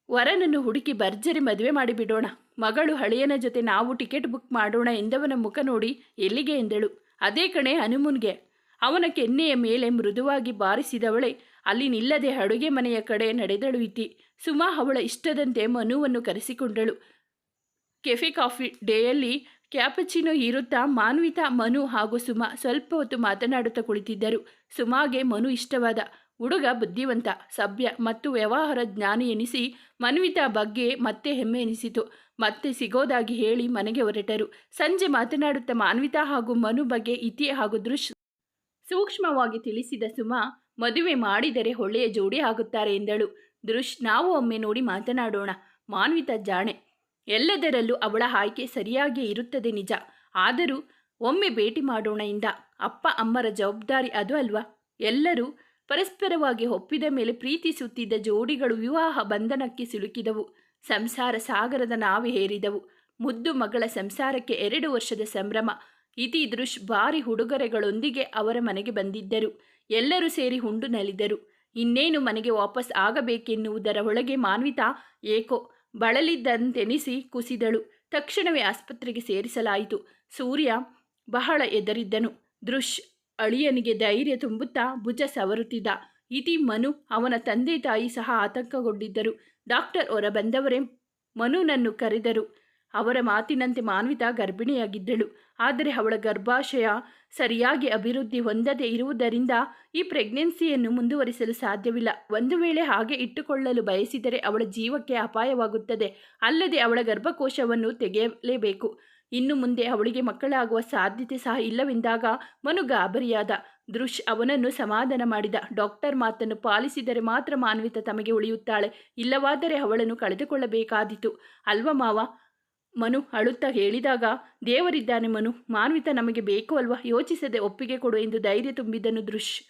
ವರನನ್ನು ಹುಡುಕಿ ಭರ್ಜರಿ ಮದುವೆ ಮಾಡಿಬಿಡೋಣ. ಮಗಳು ಹಳೆಯನ ಜೊತೆ ನಾವು ಟಿಕೆಟ್ ಬುಕ್ ಮಾಡೋಣ ಎಂದವನ ಮುಖ ನೋಡಿ ಎಲ್ಲಿಗೆ ಎಂದಳು. ಅದೇ ಕಣೆ ಹನುಮೂನ್ಗೆ. ಅವನ ಕೆನ್ನೆಯ ಮೇಲೆ ಮೃದುವಾಗಿ ಬಾರಿಸಿದವಳೆ ಅಲ್ಲಿ ನಿಲ್ಲದೆ ಅಡುಗೆ ಮನೆಯ ಕಡೆ ನಡೆದಳು ಇತಿ ಸುಮಾ ಅವಳ ಇಷ್ಟದಂತೆ ಮನುವನ್ನು ಕರೆಸಿಕೊಂಡಳು. ಕೆಫೆ ಕಾಫಿ ಡೇಯಲ್ಲಿ ಕ್ಯಾಪಚಿನೋ ಇರುತ್ತಾ ಮಾನ್ವಿತಾ, ಮನು ಹಾಗೂ ಸುಮಾ ಸ್ವಲ್ಪ ಹೊತ್ತು ಮಾತನಾಡುತ್ತಾ ಕುಳಿತಿದ್ದರು. ಸುಮಾಗೆ ಮನು ಇಷ್ಟವಾದ ಹುಡುಗ ಬುದ್ಧಿವಂತ, ಸಭ್ಯ ಮತ್ತು ವ್ಯವಹಾರ ಜ್ಞಾನಿ ಎನಿಸಿ ಮನ್ವಿತಾ ಬಗ್ಗೆ ಮತ್ತೆ ಹೆಮ್ಮೆ ಎನಿಸಿತು. ಮತ್ತೆ ಸಿಗೋದಾಗಿ ಹೇಳಿ ಮನೆಗೆ ಹೊರಟರು. ಸಂಜೆ ಮಾತನಾಡುತ್ತಾ ಮಾನ್ವಿತಾ ಹಾಗೂ ಮನು ಬಗ್ಗೆ ಇತಿ ಹಾಗೂ ದೃಶ್ ಸೂಕ್ಷ್ಮವಾಗಿ ತಿಳಿಸಿದ ಸುಮಾ, ಮದುವೆ ಮಾಡಿದರೆ ಒಳ್ಳೆಯ ಜೋಡಿ ಆಗುತ್ತಾರೆ ಎಂದಳು. ದೃಶ್, ನಾವು ಒಮ್ಮೆ ನೋಡಿ ಮಾತನಾಡೋಣ. ಮಾನ್ವಿತಾ ಜಾಣೆ. ಎಲ್ಲದರಲ್ಲೂ ಅವಳ ಆಯ್ಕೆ ಸರಿಯಾಗಿಯೇ ಇರುತ್ತದೆ ನಿಜ. ಆದರೂ ಒಮ್ಮೆ ಭೇಟಿ ಮಾಡೋಣ ಇಂದ. ಅಪ್ಪ, ಅಮ್ಮರ ಜವಾಬ್ದಾರಿ ಅದು ಅಲ್ವಾ? ಎಲ್ಲರೂ ಪರಸ್ಪರವಾಗಿ ಒಪ್ಪಿದ ಮೇಲೆ ಪ್ರೀತಿಸುತ್ತಿದ್ದ ಜೋಡಿಗಳು ವಿವಾಹ ಬಂಧನಕ್ಕೆ ಸಿಲುಕಿದವು. ಸಂಸಾರ ಸಾಗರದ ನಾವಿ ಹೇರಿದವು. ಮುದ್ದು ಮಗಳ ಸಂಸಾರಕ್ಕೆ ಎರಡು ವರ್ಷದ ಸಂಭ್ರಮ. ಇತಿ ದೃಶ್ ಭಾರಿ ಹುಡುಗರೆಗಳೊಂದಿಗೆ ಅವರ ಮನೆಗೆ ಬಂದಿದ್ದರು. ಎಲ್ಲರೂ ಸೇರಿ ಹುಂಡು ನಲಿದರು. ಇನ್ನೇನು ಮನೆಗೆ ವಾಪಸ್ ಆಗಬೇಕೆನ್ನುವುದರ ಒಳಗೆ ಮಾನ್ವಿತಾ ಏಕೋ ಬಳಲಿದ್ದಂತೆನಿಸಿ ಕುಸಿದಳು. ತಕ್ಷಣವೇ ಆಸ್ಪತ್ರೆಗೆ ಸೇರಿಸಲಾಯಿತು. ಸೂರ್ಯ ಬಹಳ ಎದರಿದ್ದನು ದೃಶ್ ಅಳಿಯನಿಗೆ ಧೈರ್ಯ ತುಂಬುತ್ತಾ ಭುಜ ಸವರುತ್ತಿದ್ದ. ಇತಿ ಮನು ಅವನ ತಂದೆ ತಾಯಿ ಸಹ ಆತಂಕಗೊಂಡಿದ್ದರು. ಡಾಕ್ಟರ್ ಹೊರ ಬಂದವರೇ ಮನುನನ್ನು ಕರೆದರು. ಅವರ ಮಾತಿನಂತೆ ಮಾನ್ವಿತಾ ಗರ್ಭಿಣಿಯಾಗಿದ್ದಳು. ಆದರೆ ಅವಳ ಗರ್ಭಾಶಯ ಸರಿಯಾಗಿ ಅಭಿವೃದ್ಧಿ ಹೊಂದದೇ ಇರುವುದರಿಂದ ಈ ಪ್ರೆಗ್ನೆನ್ಸಿಯನ್ನು ಮುಂದುವರಿಸಲು ಸಾಧ್ಯವಿಲ್ಲ. ಒಂದು ವೇಳೆ ಹಾಗೆ ಇಟ್ಟುಕೊಳ್ಳಲು ಬಯಸಿದರೆ ಅವಳ ಜೀವಕ್ಕೆ ಅಪಾಯವಾಗುತ್ತದೆ. ಅಲ್ಲದೆ ಅವಳ ಗರ್ಭಕೋಶವನ್ನು ತೆಗೆಯಲೇಬೇಕು. ಇನ್ನು ಮುಂದೆ ಅವಳಿಗೆ ಮಕ್ಕಳಾಗುವ ಸಾಧ್ಯತೆ ಸಹ ಇಲ್ಲವೆಂದಾಗ ಮನು ಗಾಬರಿಯಾದ ದೃಶ್ ಅವನನ್ನು ಸಮಾಧಾನ ಮಾಡಿದ. ಡಾಕ್ಟರ್ ಮಾತನ್ನು ಪಾಲಿಸಿದರೆ ಮಾತ್ರ ಮಾನ್ವಿತ ತಮಗೆ ಉಳಿಯುತ್ತಾಳೆ. ಇಲ್ಲವಾದರೆ ಅವಳನ್ನು ಕಳೆದುಕೊಳ್ಳಬೇಕಾದೀತು. ಅಲ್ವ ಮಾವ? ಮನು ಅಳುತ್ತಾ ಹೇಳಿದಾಗ, ದೇವರಿದ್ದಾನೆ ಮನು. ಮಾನ್ವಿತ ನಮಗೆ ಬೇಕು ಅಲ್ವಾ? ಯೋಚಿಸದೆ ಒಪ್ಪಿಗೆ ಕೊಡು ಎಂದು ಧೈರ್ಯ ತುಂಬಿದನು ದೃಶ್.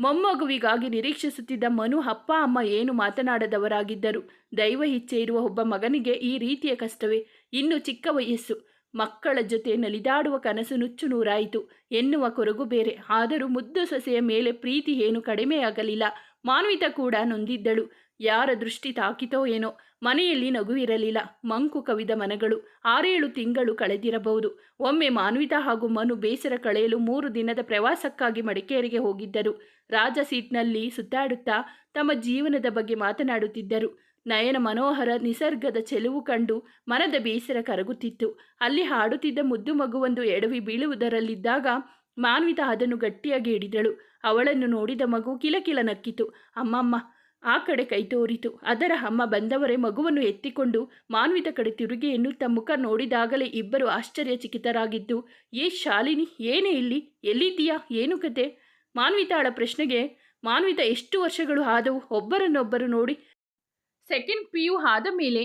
ಮೊಮ್ಮಗುವಿಗಾಗಿ ನಿರೀಕ್ಷಿಸುತ್ತಿದ್ದ ಮನು ಅಪ್ಪ, ಅಮ್ಮ ಏನು ಮಾತನಾಡದವರಾಗಿದ್ದರು. ದೈವ ಇಚ್ಛೆ ಇರುವ ಒಬ್ಬ ಮಗನಿಗೆ ಈ ರೀತಿಯ ಕಷ್ಟವೇ. ಇನ್ನು ಚಿಕ್ಕ ವಯಸ್ಸು. ಮಕ್ಕಳ ಜೊತೆ ನಲಿದಾಡುವ ಕನಸು ನುಚ್ಚು ನೂರಾಯಿತು ಎನ್ನುವ ಕೊರಗು ಬೇರೆ. ಆದರೂ ಮುದ್ದು ಸೊಸೆಯ ಮೇಲೆ ಪ್ರೀತಿ ಏನು ಕಡಿಮೆಯಾಗಲಿಲ್ಲ. ಮಾನ್ವಿತ ಕೂಡ ನೊಂದಿದ್ದಳು. ಯಾರ ದೃಷ್ಟಿ ತಾಕಿತೋ ಏನೋ. ಮನೆಯಲ್ಲಿ ನಗುವಿರಲಿಲ್ಲ ಮಂಕು ಕವಿದ ಮನಗಳು. ಆರೇಳು ತಿಂಗಳು ಕಳೆದಿರಬಹುದು. ಒಮ್ಮೆ ಮಾನ್ವಿತ ಹಾಗೂ ಮನು ಬೇಸರ ಕಳೆಯಲು ಮೂರು ದಿನದ ಪ್ರವಾಸಕ್ಕಾಗಿ ಮಡಿಕೇರಿಗೆ ಹೋಗಿದ್ದರು. ರಾಜ ಸೀಟ್ನಲ್ಲಿ ಸುತ್ತಾಡುತ್ತಾ ತಮ್ಮ ಜೀವನದ ಬಗ್ಗೆ ಮಾತನಾಡುತ್ತಿದ್ದರು. ನಯನ ಮನೋಹರ ನಿಸರ್ಗದ ಚೆಲುವು ಕಂಡು ಮನದ ಬೇಸರ ಕರಗುತ್ತಿತ್ತು. ಅಲ್ಲಿ ಹಾಡುತ್ತಿದ್ದ ಮುದ್ದು ಮಗುವೊಂದು ಎಡವಿ ಬೀಳುವುದರಲ್ಲಿದ್ದಾಗ ಮಾನ್ವಿತ ಅದನ್ನು ಗಟ್ಟಿಯಾಗಿ ಹಿಡಿದಳು. ಅವಳನ್ನು ನೋಡಿದ ಮಗು ಕಿಲಕಿಲ ನಕ್ಕಿತು. ಅಮ್ಮಮ್ಮ! ಆ ಕಡೆ ಕೈ ತೋರಿತು. ಅದರ ಅಮ್ಮ ಬಂದವರೇ ಮಗುವನ್ನು ಎತ್ತಿಕೊಂಡು ಮಾನ್ವಿತ ಕಡೆ ತಿರುಗಿ ಎನ್ನುತ್ತಾ ಮುಖ ನೋಡಿದಾಗಲೇ ಇಬ್ಬರು ಆಶ್ಚರ್ಯಚಕಿತರಾಗಿದ್ದು, ಏ ಶಾಲಿನಿ, ಏನೇ ಇಲ್ಲಿ? ಎಲ್ಲಿದ್ದೀಯಾ? ಏನು ಕತೆ? ಮಾನ್ವಿತಾಳ ಪ್ರಶ್ನೆಗೆ, ಮಾನ್ವಿತ, ಎಷ್ಟು ವರ್ಷಗಳು ಆದವು? ಒಬ್ಬರನ್ನೊಬ್ಬರು ನೋಡಿ ಸೆಕೆಂಡ್ ಪಿ ಯು ಆದ ಮೇಲೆ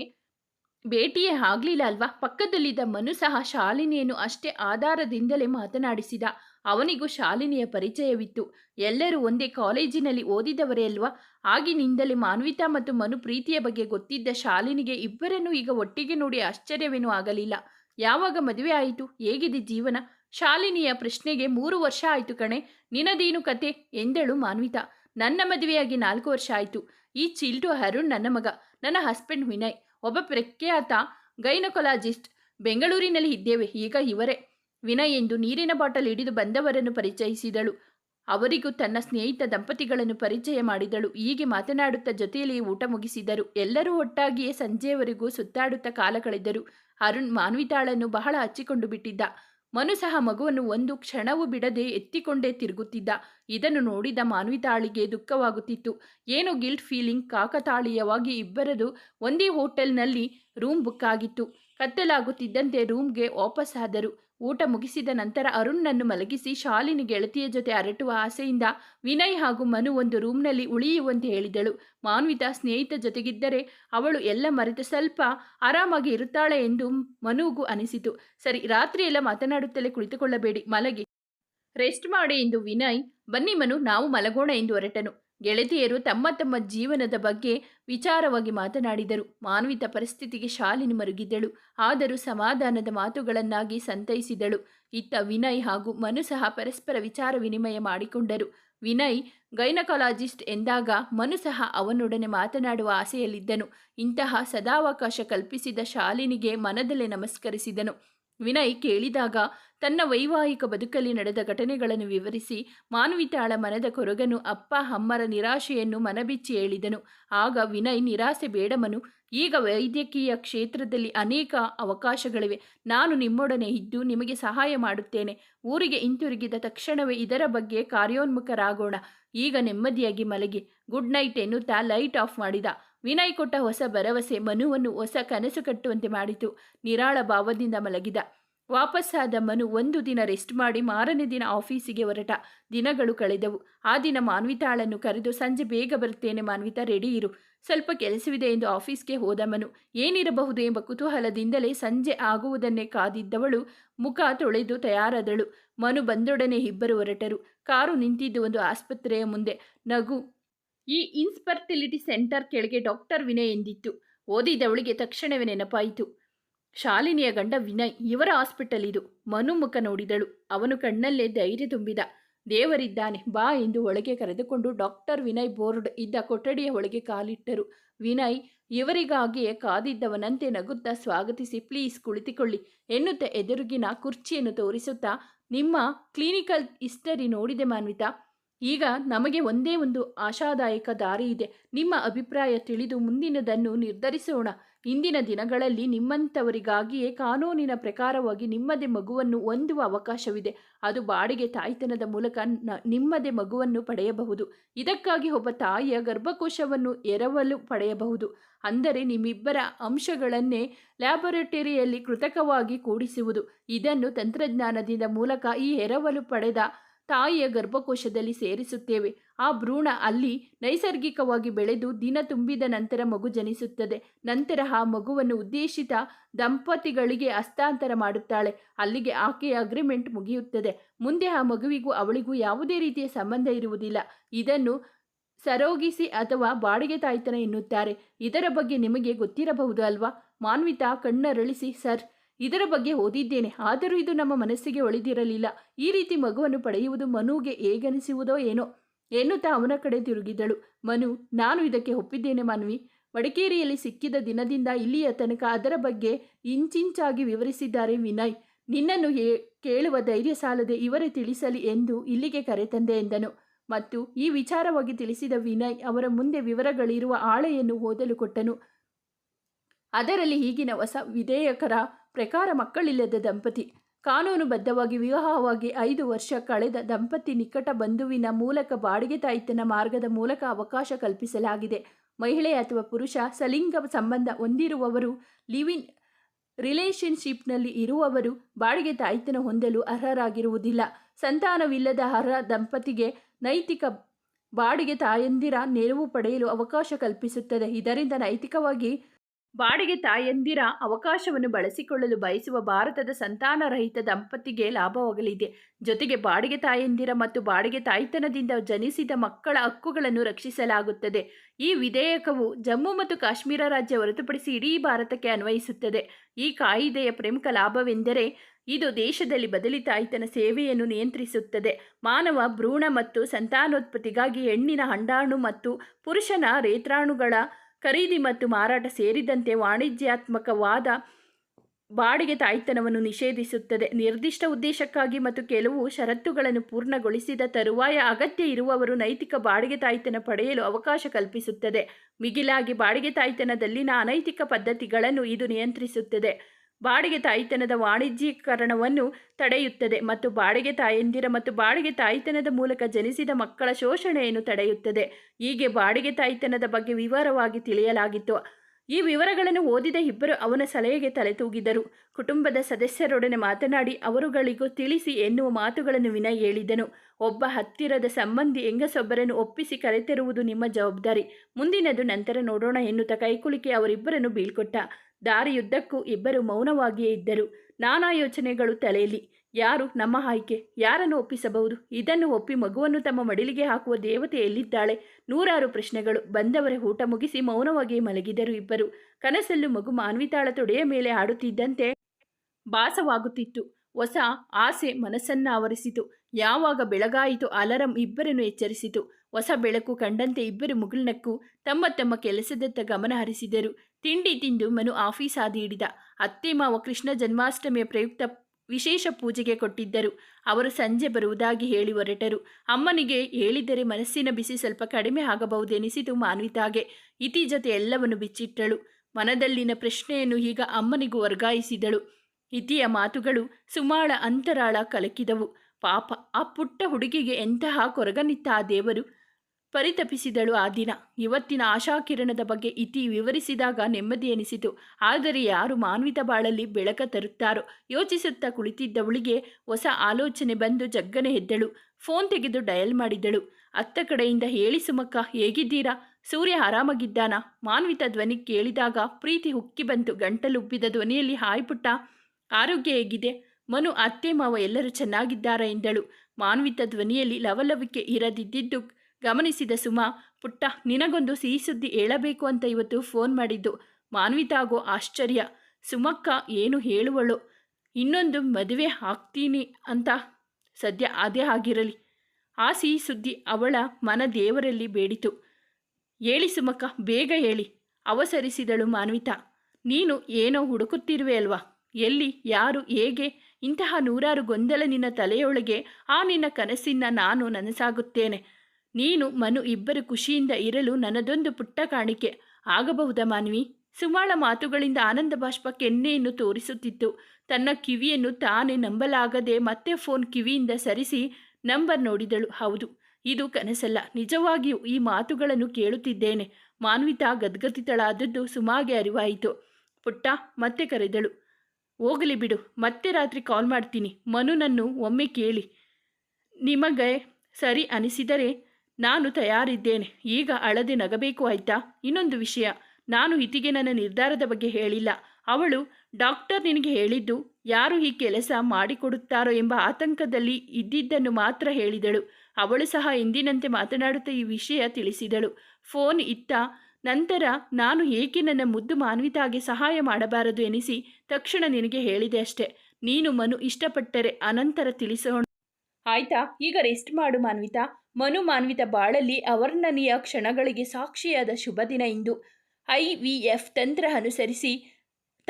ಭೇಟಿಯೇ ಆಗಲಿಲ್ಲ ಅಲ್ವಾ? ಪಕ್ಕದಲ್ಲಿದ್ದ ಮನು ಸಹ ಶಾಲಿನಿಯನ್ನು ಅಷ್ಟೇ ಆಧಾರದಿಂದಲೇ ಮಾತನಾಡಿಸಿದ. ಅವನಿಗೂ ಶಾಲಿನಿಯ ಪರಿಚಯವಿತ್ತು. ಎಲ್ಲರೂ ಒಂದೇ ಕಾಲೇಜಿನಲ್ಲಿ ಓದಿದವರೇ ಅಲ್ವಾ? ಆಗಿನಿಂದಲೇ ಮಾನ್ವಿತಾ ಮತ್ತು ಮನು ಪ್ರೀತಿಯ ಬಗ್ಗೆ ಗೊತ್ತಿದ್ದ ಶಾಲಿನಿಗೆ ಇಬ್ಬರನ್ನೂ ಈಗ ಒಟ್ಟಿಗೆ ನೋಡಿ ಆಶ್ಚರ್ಯವೇನೂ ಆಗಲಿಲ್ಲ. ಯಾವಾಗ ಮದುವೆ ಆಯಿತು? ಹೇಗಿದೆ ಜೀವನ? ಶಾಲಿನಿಯ ಪ್ರಶ್ನೆಗೆ ಮೂರು ವರ್ಷ ಆಯಿತು ಕಣೆ. ನಿನದೇನು ಕತೆ? ಎಂದಳು ಮಾನ್ವಿತಾ. ನನ್ನ ಮದುವೆಯಾಗಿ ನಾಲ್ಕು ವರ್ಷ ಆಯಿತು. ಈ ಚಿಲ್ಟು ಅರುಣ್ ನನ್ನ ಮಗ, ನನ್ನ ಹಸ್ಬೆಂಡ್ ವಿನಯ್. ಒಬ್ಬ ಪ್ರಖ್ಯಾತ ಗೈನಕೊಲಾಜಿಸ್ಟ್. ಬೆಂಗಳೂರಿನಲ್ಲಿ ಇದ್ದೇವೆ, ಈಗ ಇವರೇ. ವಿನಯ್ ಎಂದು ನೀರಿನ ಬಾಟಲ್ ಹಿಡಿದು ಬಂದವರನ್ನು ಪರಿಚಯಿಸಿದಳು. ಅವರಿಗೂ ತನ್ನ ಸ್ನೇಹಿತ ದಂಪತಿಗಳನ್ನು ಪರಿಚಯ ಮಾಡಿದಳು. ಹೀಗೆ ಮಾತನಾಡುತ್ತಾ ಜೊತೆಯಲ್ಲಿ ಊಟ ಮುಗಿಸಿದರು. ಎಲ್ಲರೂ ಒಟ್ಟಾಗಿಯೇ ಸಂಜೆಯವರೆಗೂ ಸುತ್ತಾಡುತ್ತಾ ಕಾಲ ಕಳೆದರು. ಅರುಣ್ ಮಾನ್ವಿತಾಳನ್ನು ಬಹಳ ಹಚ್ಚಿಕೊಂಡು ಬಿಟ್ಟಿದ್ದ. ಮನು ಸಹ ಮಗುವನ್ನು ಒಂದು ಕ್ಷಣವೂ ಬಿಡದೆ ಎತ್ತಿಕೊಂಡೇ ತಿರುಗುತ್ತಿದ್ದ. ಇದನ್ನು ನೋಡಿದ ಮಾನ್ವಿತಾಳಿಗೆ ದುಃಖವಾಗುತ್ತಿತ್ತು. ಏನು ಗಿಲ್ಟ್ ಫೀಲಿಂಗ್ ಕಾಕತಾಳೀಯವಾಗಿ ಇಬ್ಬರದು ಒಂದೇ ಹೋಟೆಲ್ನಲ್ಲಿ ರೂಮ್ ಬುಕ್ ಆಗಿತ್ತು. ಕತ್ತಲಾಗುತ್ತಿದ್ದಂತೆ ರೂಮ್ಗೆ ವಾಪಸ್ಸಾದರು. ಊಟ ಮುಗಿಸಿದ ನಂತರ ಅರುಣ್ನನ್ನು ಮಲಗಿಸಿ ಶಾಲಿನಿ ಗೆಳತಿಯ ಜೊತೆ ಅರಟುವ ಆಸೆಯಿಂದ ವಿನಯ್ ಹಾಗೂ ಮನು ಒಂದು ರೂಮ್ನಲ್ಲಿ ಉಳಿಯುವಂತೆ ಹೇಳಿದಳು. ಮಾನ್ವಿತಾ ಸ್ನೇಹಿತ ಜೊತೆಗಿದ್ದರೆ ಅವಳು ಎಲ್ಲ ಮರೆತ ಸ್ವಲ್ಪ ಆರಾಮಾಗಿ ಇರುತ್ತಾಳೆ ಎಂದು ಮನುಗೂ ಅನಿಸಿತು. ಸರಿ ರಾತ್ರಿಯೆಲ್ಲ ಮಾತನಾಡುತ್ತಲೇ ಕುಳಿತುಕೊಳ್ಳಬೇಡಿ, ಮಲಗಿ. ರೆಸ್ಟ್ ಮಾಡಿ ಎಂದು ವಿನಯ್, ಬನ್ನಿ ಮನು, ನಾವು ಮಲಗೋಣ ಎಂದು ಹೊರಟನು. ಗೆಳತಿಯರು ತಮ್ಮ ತಮ್ಮ ಜೀವನದ ಬಗ್ಗೆ ವಿಚಾರವಾಗಿ ಮಾತನಾಡಿದರು. ಮಾನವಿತ ಪರಿಸ್ಥಿತಿಗೆ ಶಾಲಿನಿ ಮರುಗಿದ್ದಳು. ಆದರೂ ಸಮಾಧಾನದ ಮಾತುಗಳನ್ನಾಗಿ ಸಂತೈಸಿದಳು. ಇತ್ತ ವಿನಯ್ ಹಾಗೂ ಮನು ಸಹ ಪರಸ್ಪರ ವಿಚಾರ ವಿನಿಮಯ ಮಾಡಿಕೊಂಡರು. ವಿನಯ್, ಗೈನಕಾಲಜಿಸ್ಟ್ ಎಂದಾಗ ಮನು ಸಹ ಅವನೊಡನೆ ಮಾತನಾಡುವ ಆಸೆಯಲ್ಲಿದ್ದನು. ಇಂತಹ ಸದಾವಕಾಶ ಕಲ್ಪಿಸಿದ ಶಾಲಿನಿಗೆ ಮನದಲ್ಲೇ ನಮಸ್ಕರಿಸಿದನು. ವಿನಯ್ ಕೇಳಿದಾಗ ತನ್ನ ವೈವಾಹಿಕ ಬದುಕಲ್ಲಿ ನಡೆದ ಘಟನೆಗಳನ್ನು ವಿವರಿಸಿ ಮಾನವಿತಾಳ ಮನದ ಕೊರಗನು ಅಪ್ಪ, ಅಮ್ಮರ ನಿರಾಶೆಯನ್ನು ಮನಬಿಚ್ಚಿ ಹೇಳಿದನು. ಆಗ ವಿನಯ್, ನಿರಾಸೆ ಬೇಡಮನು ಈಗ ವೈದ್ಯಕೀಯ ಕ್ಷೇತ್ರದಲ್ಲಿ ಅನೇಕ ಅವಕಾಶಗಳಿವೆ. ನಾನು ನಿಮ್ಮೊಡನೆ ಇದ್ದು ನಿಮಗೆ ಸಹಾಯ ಮಾಡುತ್ತೇನೆ. ಊರಿಗೆ ಹಿಂತಿರುಗಿದ ತಕ್ಷಣವೇ ಇದರ ಬಗ್ಗೆ ಕಾರ್ಯೋನ್ಮುಖರಾಗೋಣ. ಈಗ ನೆಮ್ಮದಿಯಾಗಿ ಮಲಗಿ. ಗುಡ್ ನೈಟ್ ಎನ್ನುತ್ತಾ ಲೈಟ್ ಆಫ್ ಮಾಡಿದ. ವಿನಯ್ ಕೊಟ್ಟ ಹೊಸ ಭರವಸೆ ಮನುವನ್ನು ಹೊಸ ಕನಸು ಕಟ್ಟುವಂತೆ ಮಾಡಿತು. ನಿರಾಳ ಭಾವದಿಂದ ಮಲಗಿದ. ವಾಪಸ್ಸಾದ ಮನು ಒಂದು ದಿನ ರೆಸ್ಟ್ ಮಾಡಿ ಮಾರನೇ ದಿನ ಆಫೀಸಿಗೆ ಹೊರಟ. ದಿನಗಳು ಕಳೆದವು. ಆ ದಿನ ಮಾನ್ವಿತಾಳನ್ನು ಕರೆದು, ಸಂಜೆ ಬೇಗ ಬರುತ್ತೇನೆ ಮಾನ್ವಿತಾ, ರೆಡಿ ಇರು. ಸ್ವಲ್ಪ ಕೆಲಸವಿದೆ ಎಂದು ಆಫೀಸ್ಗೆ ಹೋದ ಮನು. ಏನಿರಬಹುದು ಎಂಬ ಕುತೂಹಲದಿಂದಲೇ ಸಂಜೆ ಆಗುವುದನ್ನೇ ಕಾದಿದ್ದವಳು ಮುಖ ತೊಳೆದು ತಯಾರಾದಳು. ಮನು ಬಂದೊಡನೆ ಇಬ್ಬರು ಹೊರಟರು. ಕಾರು ನಿಂತಿದ್ದು ಒಂದು ಆಸ್ಪತ್ರೆಯ ಮುಂದೆ. ನಗು ಈ ಇನ್ಸ್ಪರ್ಟಿಲಿಟಿ ಸೆಂಟರ್ ಕೆಳಗೆ ಡಾಕ್ಟರ್ ವಿನಯ್ ಎಂದಿತ್ತು. ಓದಿದವಳಿಗೆ ತಕ್ಷಣವೇ ನೆನಪಾಯಿತು. ಶಾಲಿನಿಯ ಗಂಡ ವಿನಯ್ ಇವರ ಹಾಸ್ಪಿಟಲ್ ಇದು. ಮನುಮುಖ ನೋಡಿದಳು. ಅವನು ಕಣ್ಣಲ್ಲೇ ಧೈರ್ಯ ತುಂಬಿದ. ದೇವರಿದ್ದಾನೆ, ಬಾ ಎಂದು ಒಳಗೆ ಕರೆದುಕೊಂಡು ಡಾಕ್ಟರ್ ವಿನಯ್ ಬೋರ್ಡ್ ಇದ್ದ ಕೊಠಡಿಯ ಒಳಗೆ ಕಾಲಿಟ್ಟರು. ವಿನಯ್, ಇವರಿಗಾಗಿಯೇ ಕಾದಿದ್ದವನಂತೆ ನಗುತ್ತಾ ಸ್ವಾಗತಿಸಿ, ಪ್ಲೀಸ್ ಕುಳಿತುಕೊಳ್ಳಿ ಎನ್ನುತ್ತಾ ಎದುರುಗಿನ ಕುರ್ಚಿಯನ್ನು ತೋರಿಸುತ್ತಾ, ನಿಮ್ಮ ಕ್ಲಿನಿಕಲ್ ಹಿಸ್ಟರಿ ನೋಡಿದೆ ಮಾನ್ವಿತಾ. ಈಗ ನಮಗೆ ಒಂದೇ ಒಂದು ಆಶಾದಾಯಕ ದಾರಿ ಇದೆ. ನಿಮ್ಮ ಅಭಿಪ್ರಾಯ ತಿಳಿದು ಮುಂದಿನದನ್ನು ನಿರ್ಧರಿಸೋಣ. ಇಂದಿನ ದಿನಗಳಲ್ಲಿ ನಿಮ್ಮಂಥವರಿಗಾಗಿಯೇ ಕಾನೂನಿನ ಪ್ರಕಾರವಾಗಿ ನಿಮ್ಮದೇ ಮಗುವನ್ನು ಹೊಂದುವ ಅವಕಾಶವಿದೆ. ಅದು ಬಾಡಿಗೆ ತಾಯ್ತನದ ಮೂಲಕ ನಿಮ್ಮದೇ ಮಗುವನ್ನು ಪಡೆಯಬಹುದು. ಇದಕ್ಕಾಗಿ ಒಬ್ಬ ತಾಯಿಯ ಗರ್ಭಕೋಶವನ್ನು ಎರವಲು ಪಡೆಯಬಹುದು. ಅಂದರೆ ನಿಮ್ಮಿಬ್ಬರ ಅಂಶಗಳನ್ನೇ ಲ್ಯಾಬೊರೇಟರಿಯಲ್ಲಿ ಕೃತಕವಾಗಿ ಕೂಡಿಸುವುದು. ಇದನ್ನು ತಂತ್ರಜ್ಞಾನದಿಂದ ಮೂಲಕ ಈ ಎರವಲು ಪಡೆದ ತಾಯಿಯ ಗರ್ಭಕೋಶದಲ್ಲಿ ಸೇರಿಸುತ್ತೇವೆ. ಆ ಭ್ರೂಣ ಅಲ್ಲಿ ನೈಸರ್ಗಿಕವಾಗಿ ಬೆಳೆದು ದಿನ ತುಂಬಿದ ನಂತರ ಮಗು ಜನಿಸುತ್ತದೆ. ನಂತರ ಆ ಮಗುವನ್ನು ಉದ್ದೇಶಿತ ದಂಪತಿಗಳಿಗೆ ಹಸ್ತಾಂತರ ಮಾಡುತ್ತಾಳೆ. ಅಲ್ಲಿಗೆ ಆಕೆಯ ಅಗ್ರಿಮೆಂಟ್ ಮುಗಿಯುತ್ತದೆ. ಮುಂದೆ ಆ ಮಗುವಿಗೂ ಅವಳಿಗೂ ಯಾವುದೇ ರೀತಿಯ ಸಂಬಂಧ ಇರುವುದಿಲ್ಲ. ಇದನ್ನು ಸರೋಗಿಸಿ ಅಥವಾ ಬಾಡಿಗೆ ತಾಯ್ತನ ಎನ್ನುತ್ತಾರೆ. ಇದರ ಬಗ್ಗೆ ನಿಮಗೆ ಗೊತ್ತಿರಬಹುದು ಅಲ್ವಾ ಮಾನ್ವಿತಾ ಕಣ್ಣರಳಿಸಿ, ಸರ್ ಇದರ ಬಗ್ಗೆ ಓದಿದ್ದೇನೆ. ಆದರೂ ಇದು ನಮ್ಮ ಮನಸ್ಸಿಗೆ ಒಳಿದಿರಲಿಲ್ಲ ಈ ರೀತಿ ಮಗುವನ್ನು ಪಡೆಯುವುದು ಮನುಗೆ ಹೇಗನಿಸುವುದೋ ಏನೋ ಎನ್ನುತ್ತಾ ಅವನ ಕಡೆ ತಿರುಗಿದಳು. ಮನು, ನಾನು ಇದಕ್ಕೆ ಒಪ್ಪಿದ್ದೇನೆ ಮಾನ್ವಿ. ಮಡಿಕೇರಿಯಲ್ಲಿ ಸಿಕ್ಕಿದ ದಿನದಿಂದ ಇಲ್ಲಿಯ ತನಕ ಅದರ ಬಗ್ಗೆ ಇಂಚಿಂಚಾಗಿ ವಿವರಿಸಿದ್ದಾರೆ ವಿನಯ್. ನಿನ್ನನ್ನು ಕೇಳುವ ಧೈರ್ಯ ಸಾಲದೆ ಇವರೇ ತಿಳಿಸಲಿ ಎಂದು ಇಲ್ಲಿಗೆ ಕರೆತಂದೆ ಎಂದನು. ಮತ್ತು ಈ ವಿಚಾರವಾಗಿ ತಿಳಿಸಿದ ವಿನಯ್ ಅವರ ಮುಂದೆ ವಿವರಗಳಿರುವ ಆಳೆಯನ್ನು ಓದಲು ಕೊಟ್ಟನು. ಅದರಲ್ಲಿ ಈಗಿನ ಹೊಸ ವಿಧೇಯಕರ ಪ್ರಕಾರ ಮಕ್ಕಳಿಲ್ಲದ ದಂಪತಿ. ಕಾನೂನುಬದ್ಧವಾಗಿ ವಿವಾಹವಾಗಿ ಐದು ವರ್ಷ ಕಳೆದ ದಂಪತಿ ನಿಕಟ ಬಂಧುವಿನ ಮೂಲಕ ಬಾಡಿಗೆ ತಾಯ್ತನ ಮಾರ್ಗದ ಮೂಲಕ ಅವಕಾಶ ಕಲ್ಪಿಸಲಾಗಿದೆ. ಮಹಿಳೆ ಅಥವಾ ಪುರುಷ ಸಲಿಂಗ ಸಂಬಂಧ ಹೊಂದಿರುವವರು ಲಿವಿನ್ ರಿಲೇಷನ್ಶಿಪ್ನಲ್ಲಿ ಇರುವವರು ಬಾಡಿಗೆ ತಾಯ್ತನ ಹೊಂದಲು ಅರ್ಹರಾಗಿರುವುದಿಲ್ಲ. ಸಂತಾನವಿಲ್ಲದ ಅರ್ಹ ದಂಪತಿಗೆ ನೈತಿಕ ಬಾಡಿಗೆ ತಾಯಂದಿರ ನೆರವು ಪಡೆಯಲು ಅವಕಾಶ ಕಲ್ಪಿಸುತ್ತದೆ. ಇದರಿಂದ ನೈತಿಕವಾಗಿ ಬಾಡಿಗೆ ತಾಯಂದಿರ ಅವಕಾಶವನ್ನು ಬಳಸಿಕೊಳ್ಳಲು ಬಯಸುವ ಭಾರತದ ಸಂತಾನರಹಿತ ದಂಪತಿಗೆ ಲಾಭವಾಗಲಿದೆ. ಜೊತೆಗೆ ಬಾಡಿಗೆ ತಾಯಂದಿರ ಮತ್ತು ಬಾಡಿಗೆ ತಾಯ್ತನದಿಂದ ಜನಿಸಿದ ಮಕ್ಕಳ ಹಕ್ಕುಗಳನ್ನು ರಕ್ಷಿಸಲಾಗುತ್ತದೆ. ಈ ವಿಧೇಯಕವು ಜಮ್ಮು ಮತ್ತು ಕಾಶ್ಮೀರ ರಾಜ್ಯ ಹೊರತುಪಡಿಸಿ ಇಡೀ ಭಾರತಕ್ಕೆ ಅನ್ವಯಿಸುತ್ತದೆ. ಈ ಕಾಯಿದೆಯ ಪ್ರಮುಖ ಲಾಭವೆಂದರೆ ಇದು ದೇಶದಲ್ಲಿ ಬದಲಿ ತಾಯ್ತನ ಸೇವೆಯನ್ನು ನಿಯಂತ್ರಿಸುತ್ತದೆ. ಮಾನವ, ಭ್ರೂಣ ಮತ್ತು ಸಂತಾನೋತ್ಪತ್ತಿಗಾಗಿ ಹೆಣ್ಣಿನ ಹಂಡಾಣು ಮತ್ತು ಪುರುಷನ ರೇತ್ರಾಣುಗಳ ಖರೀದಿ ಮತ್ತು ಮಾರಾಟ ಸೇರಿದಂತೆ ವಾಣಿಜ್ಯಾತ್ಮಕವಾದ ಬಾಡಿಗೆ ತಾಯ್ತನವನ್ನು ನಿಷೇಧಿಸುತ್ತದೆ. ನಿರ್ದಿಷ್ಟ ಉದ್ದೇಶಕ್ಕಾಗಿ ಮತ್ತು ಕೆಲವು ಷರತ್ತುಗಳನ್ನು ಪೂರ್ಣಗೊಳಿಸಿದ ತರುವಾಯ ಅಗತ್ಯ ಇರುವವರು ನೈತಿಕ ಬಾಡಿಗೆ ತಾಯ್ತನ ಪಡೆಯಲು ಅವಕಾಶ ಕಲ್ಪಿಸುತ್ತದೆ. ಮಿಗಿಲಾಗಿ ಬಾಡಿಗೆ ತಾಯ್ತನದಲ್ಲಿನ ಅನೈತಿಕ ಪದ್ಧತಿಗಳನ್ನು ಇದು ನಿಯಂತ್ರಿಸುತ್ತದೆ. ಬಾಡಿಗೆ ತಾಯ್ತನದ ವಾಣಿಜ್ಯೀಕರಣವನ್ನು ತಡೆಯುತ್ತದೆ ಮತ್ತು ಬಾಡಿಗೆ ತಾಯಂದಿರ ಮತ್ತು ಬಾಡಿಗೆ ತಾಯಿತನದ ಮೂಲಕ ಜನಿಸಿದ ಮಕ್ಕಳ ಶೋಷಣೆಯನ್ನು ತಡೆಯುತ್ತದೆ. ಹೀಗೆ ಬಾಡಿಗೆ ತಾಯ್ತನದ ಬಗ್ಗೆ ವಿವರವಾಗಿ ತಿಳಿಯಲಾಗಿತ್ತು. ಈ ವಿವರಗಳನ್ನು ಓದಿದ ಇಬ್ಬರು ಅವನ ಸಲಹೆಗೆ ತಲೆ ತೂಗಿದರು ಕುಟುಂಬದ ಸದಸ್ಯರೊಡನೆ ಮಾತನಾಡಿ, ಅವರುಗಳಿಗೂ ತಿಳಿಸಿ ಎನ್ನುವ ಮಾತುಗಳನ್ನು ವಿನಯ್ ಹೇಳಿದನು. ಒಬ್ಬ ಹತ್ತಿರದ ಸಂಬಂಧಿ ಹೆಂಗಸೊಬ್ಬರನ್ನು ಒಪ್ಪಿಸಿ ಕರೆತರುವುದು ನಿಮ್ಮ ಜವಾಬ್ದಾರಿ. ಮುಂದಿನದು ನಂತರ ನೋಡೋಣ ಎನ್ನುತ್ತಾ ಕೈಕುಲಿಕೆ ಅವರಿಬ್ಬರನ್ನು ಬೀಳ್ಕೊಟ್ಟ. ದಾರಿಯುದ್ದಕ್ಕೂ ಇಬ್ಬರು ಮೌನವಾಗಿಯೇ ಇದ್ದರು. ನಾನಾ ಯೋಚನೆಗಳು ತಲೆಯಲ್ಲಿ. ಯಾರು ನಮ್ಮ ಆಯ್ಕೆ? ಯಾರನ್ನು ಒಪ್ಪಿಸಬಹುದು? ಇದನ್ನು ಒಪ್ಪಿ ಮಗುವನ್ನು ತಮ್ಮ ಮಡಿಲಿಗೆ ಹಾಕುವ ದೇವತೆ ಎಲ್ಲಿದ್ದಾಳೆ? ನೂರಾರು ಪ್ರಶ್ನೆಗಳು. ಬಂದವರೇ ಊಟ ಮುಗಿಸಿ ಮೌನವಾಗಿ ಮಲಗಿದರು ಇಬ್ಬರು. ಕನಸಲ್ಲೂ ಮಗು ಮಾನ್ವಿತಾಳ ತೊಡೆಯ ಮೇಲೆ ಆಡುತ್ತಿದ್ದಂತೆ ಭಾಸವಾಗುತ್ತಿತ್ತು. ಹೊಸ ಆಸೆ ಮನಸ್ಸನ್ನ ಆವರಿಸಿತು ಯಾವಾಗ ಬೆಳಗಾಯಿತು ಅಲಾರಂ ಇಬ್ಬರನ್ನು ಎಚ್ಚರಿಸಿತು. ಹೊಸ ಬೆಳಕು ಕಂಡಂತೆ ಇಬ್ಬರು ಮುಗುಳ್ನಕ್ಕು ತಮ್ಮ ತಮ್ಮ ಕೆಲಸದತ್ತ ಗಮನ ಹರಿಸಿದರು. ತಿಂಡಿ ತಿಂದು ಮನು ಆಫೀಸ್ ಹಾದಿ ಹಿಡಿದ. ಅತ್ತೆ ಮಾವ ಕೃಷ್ಣ ಜನ್ಮಾಷ್ಟಮಿಯ ಪ್ರಯುಕ್ತ ವಿಶೇಷ ಪೂಜೆಗೆ ಕೊಟ್ಟಿದ್ದರು. ಅವರು ಸಂಜೆ ಬರುವುದಾಗಿ ಹೇಳಿ ಹೊರಟರು. ಅಮ್ಮನಿಗೆ ಹೇಳಿದರೆ ಮನಸ್ಸಿನ ಬಿಸಿ ಸ್ವಲ್ಪ ಕಡಿಮೆ ಆಗಬಹುದೆನಿಸಿತು ಮಾನ್ವಿತಾಗೆ. ಇತಿ ಜೊತೆ ಎಲ್ಲವನ್ನು ಬಿಚ್ಚಿಟ್ಟಳು. ಮನದಲ್ಲಿನ ಪ್ರಶ್ನೆಯನ್ನು ಈಗ ಅಮ್ಮನಿಗೂ ವರ್ಗಾಯಿಸಿದಳು. ಇತಿಯ ಮಾತುಗಳು ಸುಮಾಳ ಅಂತರಾಳ ಕಲಕಿದವು. ಪಾಪ, ಆ ಪುಟ್ಟ ಹುಡುಗಿಗೆ ಎಂತಹ ಕೊರಗನಿತ್ತ ಆ ದೇವರು? ಪರಿತಪಿಸಿದಳು ಆ ದಿನ. ಇವತ್ತಿನ ಆಶಾಕಿರಣದ ಬಗ್ಗೆ ಇತಿ ವಿವರಿಸಿದಾಗ ನೆಮ್ಮದಿ ಎನಿಸಿತು. ಆದರೆ ಯಾರು ಮಾನ್ವಿತ ಬಾಳಲ್ಲಿ ಬೆಳಕ ತರುತ್ತಾರೋ? ಯೋಚಿಸುತ್ತಾ ಕುಳಿತಿದ್ದವಳಿಗೆ ಹೊಸ ಆಲೋಚನೆ ಬಂದು ಜಗ್ಗನೆ ಎದ್ದಳು. ಫೋನ್ ತೆಗೆದು ಡಯಲ್ ಮಾಡಿದಳು. ಅತ್ತ ಕಡೆಯಿಂದ ಹೇಳಿ, ಸುಮಕ್ಕ, ಹೇಗಿದ್ದೀರಾ? ಸೂರ್ಯ ಆರಾಮಾಗಿದ್ದಾನ? ಮಾನ್ವಿತ ಧ್ವನಿ ಕೇಳಿದಾಗ ಪ್ರೀತಿ ಹುಕ್ಕಿ ಬಂತು. ಗಂಟಲುಬ್ಬಿದ ಧ್ವನಿಯಲ್ಲಿ, ಹಾಯ್ ಪುಟ್ಟ. ಆರೋಗ್ಯ ಹೇಗಿದೆ? ಮನು, ಅತ್ತೆ, ಮಾವ ಎಲ್ಲರೂ ಚೆನ್ನಾಗಿದ್ದಾರೆ ಎಂದಳು. ಮಾನ್ವಿತ ಧ್ವನಿಯಲ್ಲಿ ಲವಲವಿಕೆ ಇರದಿದ್ದಿದ್ದು ಗಮನಿಸಿದ ಸುಮಾ, ಪುಟ್ಟ, ನಿನಗೊಂದು ಸಿಹಿ ಸುದ್ದಿ ಹೇಳಬೇಕು ಅಂತ ಇವತ್ತು ಫೋನ್ ಮಾಡಿದ್ದು. ಮಾನ್ವಿತಾಗೋ ಆಶ್ಚರ್ಯ. ಸುಮಕ್ಕ ಏನು ಹೇಳುವಳು? ಇನ್ನೊಂದು ಮದುವೆ ಹಾಕ್ತೀನಿ ಅಂತ ಸದ್ಯ ಅದೇ ಆಗಿರಲಿ. ಆ ಸಿಹಿ ಸುದ್ದಿ ಅವಳ ಮನ ದೇವರಲ್ಲಿ ಬೇಡಿತು. ಹೇಳಿ ಸುಮಕ್ಕ, ಬೇಗ ಹೇಳಿ. ಅವಸರಿಸಿದಳು ಮಾನ್ವಿತ. ನೀನು ಏನೋ ಹುಡುಕುತ್ತಿರುವೆ ಅಲ್ವಾ? ಎಲ್ಲಿ, ಯಾರು, ಹೇಗೆ? ಇಂತಹ ನೂರಾರು ಗೊಂದಲ ನಿನ್ನ ತಲೆಯೊಳಗೆ, ಆ ನಿನ್ನ ಕನಸಿನ ನಾನು ನನಸಾಗುತ್ತೇನೆ. ನೀನು, ಮನು, ಇಬ್ಬರು ಖುಷಿಯಿಂದ ಇರಲು ನನ್ನದೊಂದು ಪುಟ್ಟ ಕಾಣಿಕೆ. ಆಗಬಹುದ ಮಾನ್ವಿ? ಸುಮಾಳ ಮಾತುಗಳಿಂದ ಆನಂದ ಬಾಷ್ಪ ಕೆನ್ನೆಯನ್ನು ತೋರಿಸುತ್ತಿತ್ತು. ತನ್ನ ಕಿವಿಯನ್ನು ತಾನೇ ನಂಬಲಾಗದೆ ಮತ್ತೆ ಫೋನ್ ಕಿವಿಯಿಂದ ಸರಿಸಿ ನಂಬರ್ ನೋಡಿದಳು. ಹೌದು, ಇದು ಕನಸಲ್ಲ. ನಿಜವಾಗಿಯೂ ಈ ಮಾತುಗಳನ್ನು ಕೇಳುತ್ತಿದ್ದೇನೆ. ಮಾನ್ವಿತಾ ಗದ್ಗದಿತಳಾದದ್ದು ಸುಮಾಗೆ ಅರಿವಾಯಿತು. ಪುಟ್ಟ, ಮತ್ತೆ ಕರೆದಳು. ಹೋಗಲಿ ಬಿಡು, ಮತ್ತೆ ರಾತ್ರಿ ಕಾಲ್ ಮಾಡ್ತೀನಿ. ಮನುನನ್ನು ಒಮ್ಮೆ ಕೇಳಿ. ನಿಮಗೆ ಸರಿ ಅನಿಸಿದರೆ ನಾನು ತಯಾರಿದ್ದೇನೆ. ಈಗ ಅಳದೆ ನಗಬೇಕು ಆಯ್ತಾ? ಇನ್ನೊಂದು ವಿಷಯ. ನಾನು ಇತಿಗೆ ನನ್ನ ನಿರ್ಧಾರದ ಬಗ್ಗೆ ಹೇಳಿಲ್ಲ. ಅವಳು ಡಾಕ್ಟರ್ ನಿನಗೆ ಹೇಳಿದ್ದು ಯಾರು ಈ ಕೆಲಸ ಮಾಡಿಕೊಡುತ್ತಾರೋ ಎಂಬ ಆತಂಕದಲ್ಲಿ ಇದ್ದಿದ್ದನ್ನು ಮಾತ್ರ ಹೇಳಿದಳು. ಅವಳು ಸಹ ಎಂದಿನಂತೆ ಮಾತನಾಡುತ್ತಾ ಈ ವಿಷಯ ತಿಳಿಸಿದಳು. ಫೋನ್ ಇತ್ತ ನಂತರ ನಾನು ಏಕೆ ನನ್ನ ಮುದ್ದು ಮಾನ್ವಿತಾಗೆ ಸಹಾಯ ಮಾಡಬಾರದು ಎನಿಸಿ ತಕ್ಷಣ ನಿನಗೆ ಹೇಳಿದೆ ಅಷ್ಟೆ. ನೀನು ಮನು ಇಷ್ಟಪಟ್ಟರೆ ಅನಂತರ ತಿಳಿಸೋಣ. ಆಯ್ತಾ, ಈಗ ರೆಸ್ಟ್ ಮಾಡು ಮಾನ್ವಿತಾ. ಮನು ಮಾನ್ವಿತ ಬಾಳಲ್ಲಿ ಅವರ್ಣನೀಯ ಕ್ಷಣಗಳಿಗೆ ಸಾಕ್ಷಿಯಾದ ಶುಭ ದಿನ ಇಂದು. ಐ ವಿ ಎಫ್ ತಂತ್ರ ಅನುಸರಿಸಿ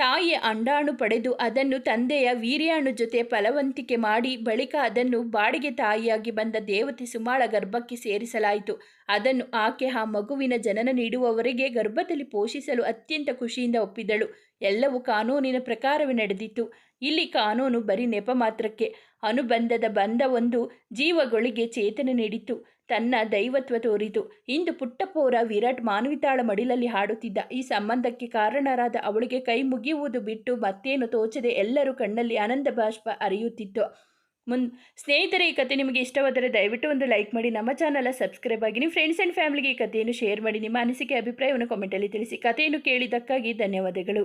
ತಾಯಿಯ ಅಂಡಾಣು ಪಡೆದು ಅದನ್ನು ತಂದೆಯ ವೀರ್ಯಾಣು ಜೊತೆ ಫಲವಂತಿಕೆ ಮಾಡಿ ಬಳಿಕ ಅದನ್ನು ಬಾಡಿಗೆ ತಾಯಿಯಾಗಿ ಬಂದ ದೇವತೆ ಸುಮಾಳ ಗರ್ಭಕ್ಕೆ ಸೇರಿಸಲಾಯಿತು. ಅದನ್ನು ಆಕೆ ಆ ಮಗುವಿನ ಜನನ ನೀಡುವವರೆಗೆ ಗರ್ಭದಲ್ಲಿ ಪೋಷಿಸಲು ಅತ್ಯಂತ ಖುಷಿಯಿಂದ ಒಪ್ಪಿದಳು. ಎಲ್ಲವೂ ಕಾನೂನಿನ ಪ್ರಕಾರವೇ ನಡೆದಿತ್ತು. ಇಲ್ಲಿ ಕಾನೂನು ಬರೀ ನೆಪ ಮಾತ್ರಕ್ಕೆ. ಅನುಬಂಧದ ಬಂಧವೊಂದು ಜೀವಗಳಿಗೆ ಚೇತನ ನೀಡಿತು ತನ್ನ ದೈವತ್ವ ತೋರಿತು. ಇಂದು ಪುಟ್ಟಪೋರ ವಿರಾಟ್ ಮಾನವಿತಾಳ ಮಡಿಲಲ್ಲಿ ಹಾಡುತ್ತಿದ್ದ ಈ ಸಂಬಂಧಕ್ಕೆ ಕಾರಣರಾದ ಅವಳಿಗೆ ಕೈ ಮುಗಿಯುವುದು ಬಿಟ್ಟು ಮತ್ತೇನು ತೋಚದೆ ಎಲ್ಲರೂ ಕಣ್ಣಲ್ಲಿ ಆನಂದ ಬಾಷ್ಪ ಅರಿಯುತ್ತಿತ್ತು. ಮುನ್, ಸ್ನೇಹಿತರೆ, ಈ ಕತೆ ನಿಮಗೆ ಇಷ್ಟವಾದರೆ ದಯವಿಟ್ಟು ಒಂದು ಲೈಕ್ ಮಾಡಿ. ನಮ್ಮ ಚಾನಲ್ ಸಬ್ಸ್ಕ್ರೈಬ್ ಆಗಿ ನಿಮ್ಮ ಫ್ರೆಂಡ್ಸ್ ಆ್ಯಂಡ್ ಫ್ಯಾಮಿಲಿಗೆ ಈ ಕಥೆಯನ್ನು ಶೇರ್ ಮಾಡಿ. ನಿಮ್ಮ ಅನಿಸಿಕೆ, ಅಭಿಪ್ರಾಯವನ್ನು ಕಾಮೆಂಟಲ್ಲಿ ತಿಳಿಸಿ. ಕಥೆಯನ್ನು ಕೇಳಿದ್ದಕ್ಕಾಗಿ ಧನ್ಯವಾದಗಳು.